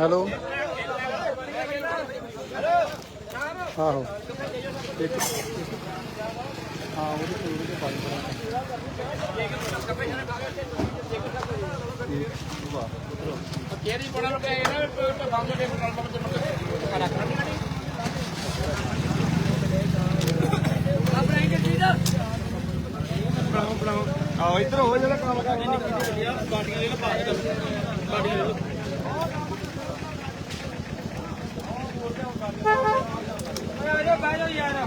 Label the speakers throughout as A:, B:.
A: Hello. ਆਹੋ। ਇੱਕ ਹਾਂ ਉਹਦੇ ਕੋਲ ਉਹਦੇ ਪਾਣੀ
B: ਕੇਰੀ ਬਣਾ ਲੋ ਕਿ ਇਹਨਾਂ ਤੇ ਬੰਦ ਦੇ ਨਾਲ ਬੰਦ ਦੇ ਰੱਖ ਲੈਣੀ ਆਪਣੇ ਇੰਗੇ ਚੀਜ਼ਾ ਬਣਾਓ ਬਣਾਓ ਆਓ ਇੱਧਰ ਹੋ ਜਿਹੜਾ ਕੰਮ ਕਰਨਾ ਬਾਟੀਆਂ ਲੈ ਲਓ ਪਾ ਦੇ ਬਾਟੀਆਂ ਲੈ ਲਓ ਆਜੋ ਬਾਜੋ ਯਾਰ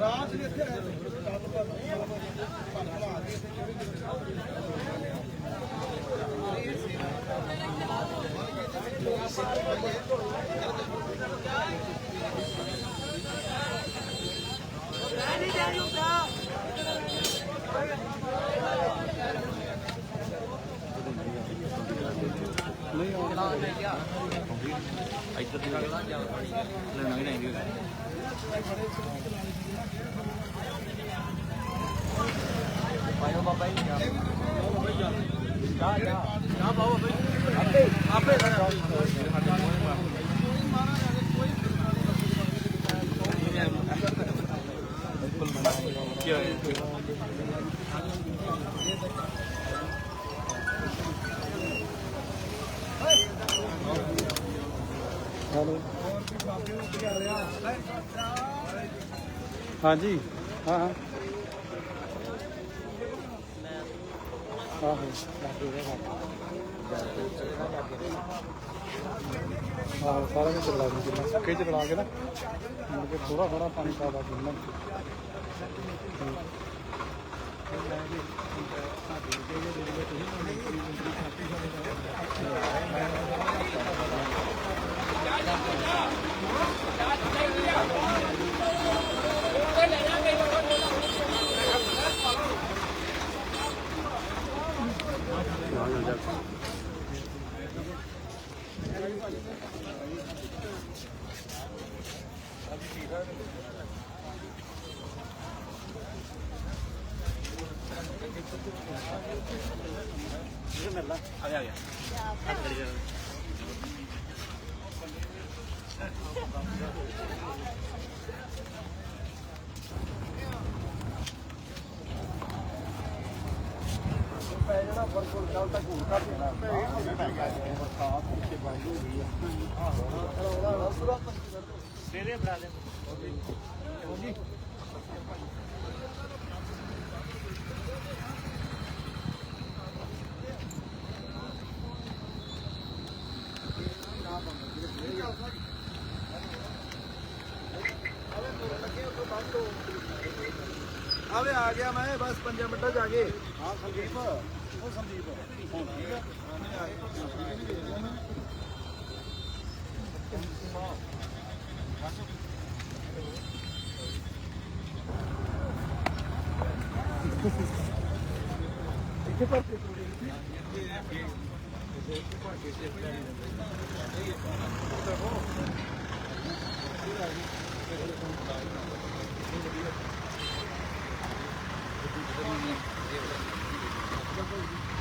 B: ਰਾਤ ਦੇ ਇੱਥੇ ਰਹੇ ਸੀ ਇੱਧਰ ਦੀ ਲੈਣਾ ਹੀ ਨਹੀਂ
A: ਹੈਲੋ ਹਾਂਜੀ, ਹਾਂ ਹਾਂ। ਆਹੋ। ਸਾਰਾ ਕੁਝ ਚਲਾ ਦੂੰ ਸੁੱਕੇ ਚ ਰਲਾ ਕੇ ਨਾ, ਮੁੜ ਕੇ ਥੋੜਾ ਥੋੜਾ ਪਾਣੀ ਪਾ ਦਾ
C: 아야, 야. ਗਿਆ ਮੈਂ ਬਸ 5 ਮਿੰਟਾਂ ਚ ਆ ਗਏ ਹਾਂ ਸੰਦੀਪ ਉਹ ਸੰਦੀਪ ਇੱਥੇ ਪਰ
A: ਆਹ ਕੀ ਤੇ ਜਮਾ ਕਰੀ ਜਾਂਦਾ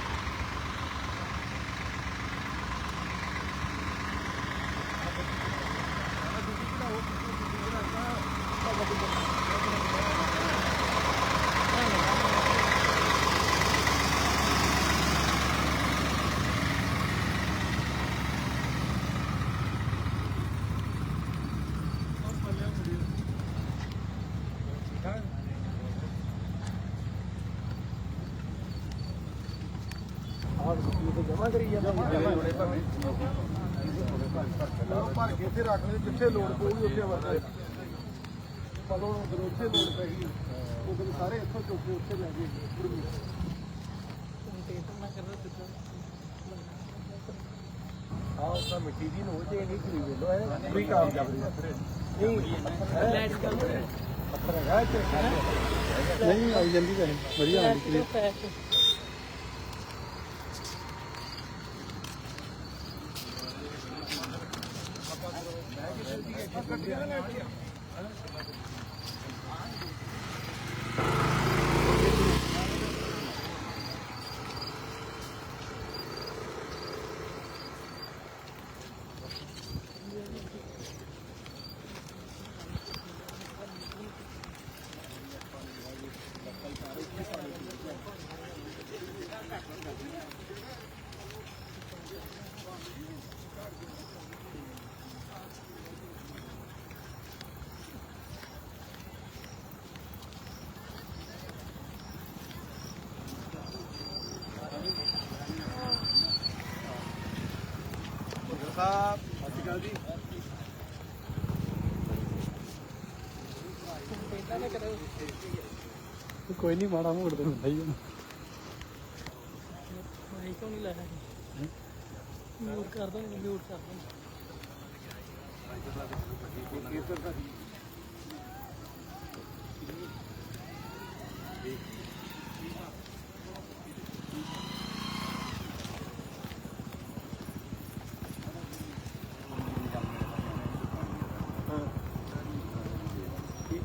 B: ਭਰ ਕੇ ਇੱਥੇ ਰੱਖ ਲੈ ਜਿੱਥੇ ਲੋੜ ਪਊਗੀ ਉੱਥੇ ਵਰਤੇ ਪਦੋਂ ਜਦੋਂ ਉੱਥੇ ਲੋੜ ਪੈ ਗਈ ਉਹ ਕਹਿੰਦੇ ਸਾਰੇ ਇੱਥੋਂ ਚੁੱਕ ਕੇ ਉੱਥੇ ਲੈ ਗਏ
A: ਆਹ ਉਹ ਮਿੱਟੀ ਦੀ ਨੋਚ ਇਹ ਨਹੀਂ ਖਰੀਦ ਲੋ ਇਹ ਪੂਰੀ ਕਾਮਯਾਬ ਨਹੀਂ ਲੈਟ ਪੱਥਰ ਹੈਗਾ ਇੱਥੇ ਨਹੀਂ ਆਈ ਜਾਂਦੀ ਵੈਸੇ ਵਧੀਆ ਆਉਂਦੀ
B: ਅਕਾਲ ਜੀ।
A: ਕੋਈ ਨਹੀਂ ਮਾੜਾ ਮੋੜ ਤੇ ਹੁੰਦਾ ਹੀ ਆ।
C: ਮਾਈਕ ਕਿਉਂ ਨਹੀਂ ਲਾਇਆ? ਮਿਊਟ ਕਰ ਦੋ ਮਿਊਟ ਕਰ ਦੋ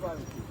C: var mı?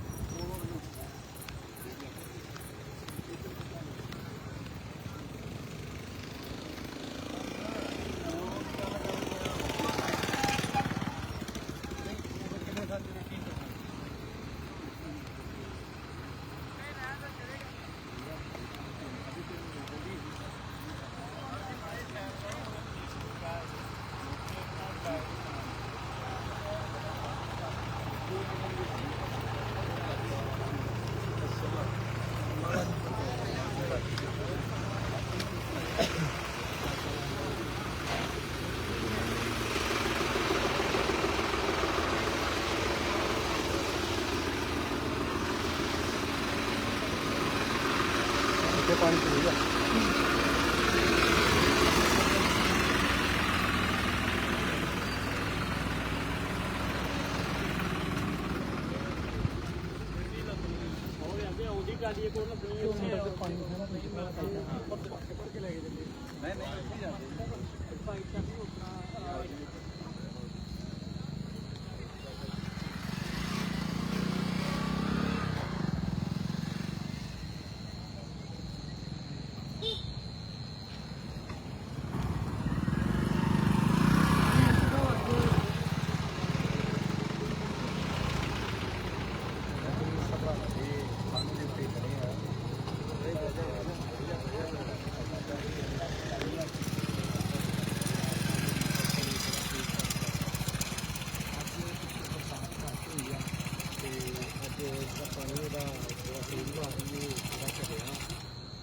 B: ਕੀ ਭਾਅ ਜੀ
A: ਇੱਥੇ ਪਾਣੀ ਚਲੇਗਾ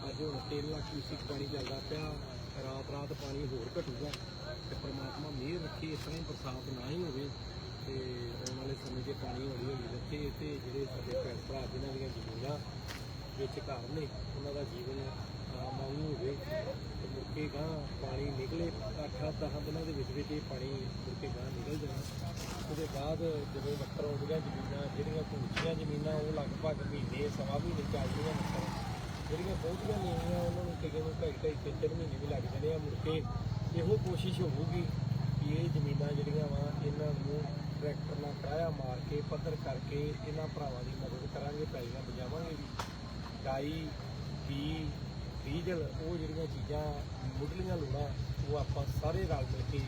D: ਅੱਜ ਹੁਣ 3 ਲੱਖ ਕਿਊਸਿਕ ਪਾਣੀ ਚੱਲਦਾ ਪਿਆ ਰਾਤ ਰਾਤ ਪਾਣੀ ਹੋਰ ਘਟੂਗਾ ਤੇ ਪ੍ਰਮਾਤਮਾ ਮਿਹਰ ਰੱਖੇ ਇਸ ਤਰ੍ਹਾਂ ਹੀ ਬਰਸਾਤ ਨਾ ਹੀ ਹੋਵੇ ਤੇ ਆਉਣ ਵਾਲੇ ਸਮੇਂ 'ਚ ਪਾਣੀ ਹੌਲੀ ਹੌਲੀ ਰੱਖੇ ਤੇ ਜਿਹੜੇ ਸਾਡੇ ਭੈਣ ਭਰਾ ਜਿਨ੍ਹਾਂ ਦੀਆਂ ਜ਼ਮੀਨਾਂ ਵਿੱਚ ਘਰ ਨੇ, ਉਹਨਾਂ ਦਾ ਜੀਵਨ ਆਮ ਵਾਂਗੂ ਹੋਵੇ ਤੇ ਮੁੜ ਕੇ ਗਾਂ ਪਾਣੀ ਨਿਕਲੇ। ਅੱਠਾਂ ਦਸਾਂ ਦਿਨਾਂ ਦੇ ਵਿੱਚ ਵਿੱਚ ਇਹ ਪਾਣੀ ਮੁੜ ਕੇ ਗਾਂ ਨਿਕਲ ਜਾਣਾ। ਉਹਦੇ ਬਾਅਦ ਜਦੋਂ ਵੱਖਰ ਆਉਂਦੀਆਂ ਜ਼ਮੀਨਾਂ, ਜਿਹੜੀਆਂ ਪੂਛੀਆਂ ਜ਼ਮੀਨਾਂ, ਉਹ ਲਗਭਗ ਮਹੀਨੇ, ਸਵਾ ਮਹੀਨੇ ਚੱਲਦੀਆਂ ਨਸਰ ਜਿਹੜੀਆਂ ਬਹੁਤੀਆਂ ਨੀਵੀਆਂ ਉਹਨਾਂ ਨੂੰ ਕਈਆਂ ਨੂੰ ਢਾਈ ਢਾਈ ਤਿੰਨ ਤਿੰਨ ਮਹੀਨੇ ਵੀ ਲੱਗ ਜਾਂਦੇ ਆ ਮੁੜ ਕੇ ਇਹੋ ਕੋਸ਼ਿਸ਼ ਹੋਊਗੀ ਇਹ ਜ਼ਮੀਨਾਂ ਜਿਹੜੀਆਂ ਵਾ, ਇਹਨਾਂ ਨੂੰ ਟਰੈਕਟਰ ਨਾਲ ਕਰਾਇਆ ਮਾਰ ਕੇ, ਪੱਧਰ ਕਰਕੇ ਇਹਨਾਂ ਭਰਾਵਾਂ ਦੀ ਮਦਦ ਕਰਾਂਗੇ, ਪੈਲੀਆਂ ਬਜਾਵਾਂਗੇ ਵੀ। ਗਾਈ ਘੀ ਡੀਜ਼ਲ ਉਹ ਜਿਹੜੀਆਂ ਚੀਜ਼ਾਂ, ਮੁੱਢਲੀਆਂ ਲੋੜਾਂ, ਉਹ ਆਪਾਂ ਸਾਰੇ ਰਲ ਮਿਲ ਕੇ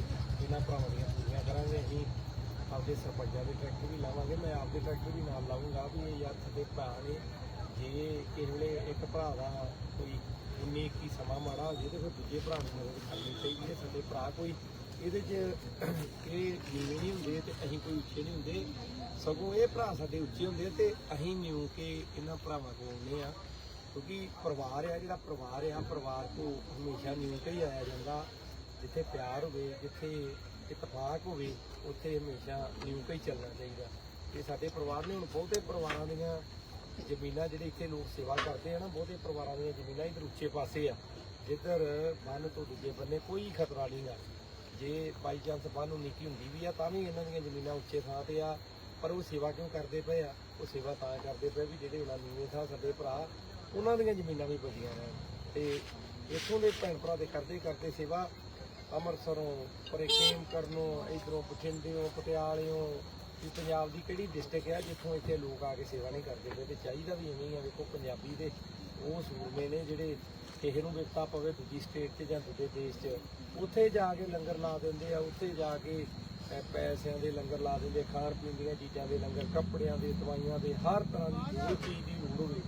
D: ਇਹਨਾਂ ਭਰਾਵਾਂ ਦੀਆਂ ਪੂਰੀਆਂ ਕਰਾਂਗੇ। ਅਸੀਂ ਆਪਦੇ ਸਰਪੰਚਾਂ ਦੇ ਟਰੈਕਟਰ ਵੀ ਲਾਵਾਂਗੇ, ਮੈਂ ਆਪਦੇ ਟਰੈਕਟਰ ਵੀ ਨਾਲ ਲਾਉਂਗਾ ਵੀ ਇਹ ਯਾਰ ਸਾਡੇ ਭਰਾ ਨੇ। ਜੇ ਕਿਸੇ ਵੇਲੇ ਇੱਕ ਭਰਾ ਦਾ ਕੋਈ 19 21 ਸਮਾਂ ਮਾੜਾ ਹੋ ਜੇ ਤੇ ਫਿਰ ਦੂਜੇ ਭਰਾ ਨੂੰ ਮਦਦ ਕਰਨੀ ਚਾਹੀਦੀ ਹੈ। ਸਾਡੇ ਭਰਾ ਕੋਈ ਇਹਦੇ 'ਚ ਇਹ ਨੀਵੇਂ ਨਹੀਂ ਹੁੰਦੇ ਤੇ ਅਸੀਂ ਕੋਈ ਉੱਚੇ ਨਹੀਂ ਹੁੰਦੇ। ਸਗੋਂ ਇਹ ਭਰਾ ਸਾਡੇ ਉੱਚੇ ਹੁੰਦੇ ਤੇ ਅਸੀਂ ਨਿਉ ਕੇ ਇਹਨਾਂ ਭਰਾਵਾਂ ਕੋਲ ਆਉਂਦੇ ਆ ਕਿਉਂਕਿ ਪਰਿਵਾਰ ਆ, ਜਿਹੜਾ ਪਰਿਵਾਰ ਆ, ਪਰਿਵਾਰ ਤੋਂ ਹਮੇਸ਼ਾ ਨਿਉ ਕੇ ਹੀ ਆਇਆ ਜਾਂਦਾ। ਜਿੱਥੇ ਪਿਆਰ ਹੋਵੇ, ਜਿੱਥੇ ਇਤਫਾਕ ਹੋਵੇ, ਉੱਥੇ ਹਮੇਸ਼ਾ ਨਿਉ ਕੇ ਹੀ ਚੱਲਣਾ ਚਾਹੀਦਾ। ਇਹ ਸਾਡੇ ਪਰਿਵਾਰ ਨੇ ਹੁਣ ਬਹੁਤੇ ਪਰਿਵਾਰਾਂ ਦੀਆਂ ਜ਼ਮੀਨਾਂ ਜਿਹੜੇ ਇੱਥੇ ਲੋਕ ਸੇਵਾ ਕਰਦੇ ਆ ਨਾ, ਬਹੁਤੇ ਪਰਿਵਾਰਾਂ ਦੀਆਂ ਜ਼ਮੀਨਾਂ ਇਧਰ ਉੱਚੇ ਪਾਸੇ ਆ। ਜਿੱਧਰ ਬੰਨ ਤੋਂ ਦੂਜੇ ਬੰਨੇ ਕੋਈ ਖਤਰਾ ਨਹੀਂ ਆ ਜੇ ਬਾਈ ਚਾਂਸ ਬੰਨ ਨੂੰ ਨਿੱਕੀ ਹੁੰਦੀ ਵੀ ਆ, ਤਾਂ ਵੀ ਇਹਨਾਂ ਦੀਆਂ ਜ਼ਮੀਨਾਂ ਉੱਚੇ ਥਾਂ ਤੇ ਆ, ਪਰ ਉਹ ਸੇਵਾ ਕਿਉਂ ਕਰਦੇ ਪਏ ਆ? ਉਹ ਸੇਵਾ ਤਾਂ ਕਰਦੇ ਪਏ ਵੀ ਜਿਹੜੇ ਉਹਨਾਂ ਨੀਵੇਂ ਥਾਂ ਸਾਡੇ ਭਰਾ, ਉਹਨਾਂ ਦੀਆਂ ਜ਼ਮੀਨਾਂ ਵੀ ਬਚੀਆਂ ਨੇ ਤੇ ਇੱਥੋਂ ਦੇ ਭੈਣ ਭਰਾ ਦੇ ਕਰਦੇ ਕਰਦੇ ਸੇਵਾ ਅੰਮ੍ਰਿਤਸਰੋਂ, ਪਰੇ ਖੇਮ ਕਰਨੋਂ, ਇਧਰੋਂ ਬਠਿੰਡਿਓਂ, ਪਟਿਆਲਿਓਂ, ਵੀ ਪੰਜਾਬ ਦੀ ਕਿਹੜੀ ਡਿਸਟ੍ਰਿਕਟ ਹੈ ਜਿੱਥੋਂ ਇੱਥੇ ਲੋਕ ਆ ਕੇ ਸੇਵਾ ਨਹੀਂ ਕਰਦੇ ਪਏ ਤੇ ਚਾਹੀਦਾ ਵੀ ਇਵੇਂ ਹੀ ਆ। ਵੇਖੋ, ਪੰਜਾਬੀ ਦੇ ਉਹ ਸੂਰਮੇ ਨੇ ਜਿਹੜੇ ਕਿਸੇ ਨੂੰ ਵਿਪਤਾ ਪਵੇ ਦੂਜੀ ਸਟੇਟ 'ਚ ਜਾਂ ਦੂਜੇ ਦੇਸ਼ 'ਚ, ਉੱਥੇ ਜਾ ਕੇ ਲੰਗਰ ਲਾ ਦਿੰਦੇ ਆ, ਉੱਥੇ ਜਾ ਕੇ ਪੈਸਿਆਂ ਦੇ ਲੰਗਰ ਲਾ ਦਿੰਦੇ, ਖਾਣ ਪੀਣ ਦੀਆਂ ਚੀਜ਼ਾਂ ਦੇ ਲੰਗਰ, ਕੱਪੜਿਆਂ ਦੇ, ਦਵਾਈਆਂ ਦੇ, ਹਰ ਤਰ੍ਹਾਂ ਦੀ ਜੋ ਚੀਜ਼ ਦੀ ਲੋੜ ਹੋਵੇ,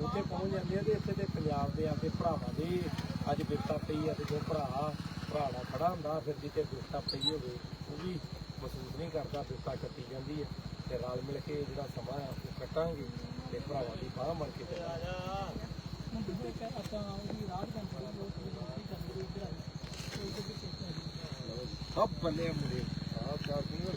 D: ਉੱਥੇ ਪਹੁੰਚ ਜਾਂਦੇ ਆ ਤੇ ਇੱਥੇ ਦੇ ਪੰਜਾਬ ਦੇ ਆਪਦੇ ਭਰਾਵਾਂ ਦੇ ਅੱਜ ਵਿਪਤਾ ਪਈ ਆ ਤੇ ਜੋ ਭਰਾ ਭਰਾ ਨਾਲ ਖੜਾ ਹੁੰਦਾ, ਫਿਰ ਜਿੱਥੇ ਵਿਪਤਾ ਪਈ ਹੋਵੇ, ਉਹ ਵੀ ਮਹਿਸੂਸ ਨਹੀਂ ਕਰਦਾ ਵਿਪਤਾ ਕੱਟੀ ਜਾਂਦੀ ਹੈ ਤੇ ਰਲ ਮਿਲ ਕੇ ਜਿਹੜਾ ਸਮਾਂ ਆ, ਉਹ ਕੱਟਾਂਗੇ ਤੇ ਭਰਾਵਾਂ ਦੀ ਬਾਹ ਬਣ ਕੇ ਚੱਲਾਂਗੇ।
C: ਹੁਣ
A: ਸਭ ਬੰਦੇ ਮੁੰਡੇ। ਆਹ ਚਾਰ ਸਿੰਘ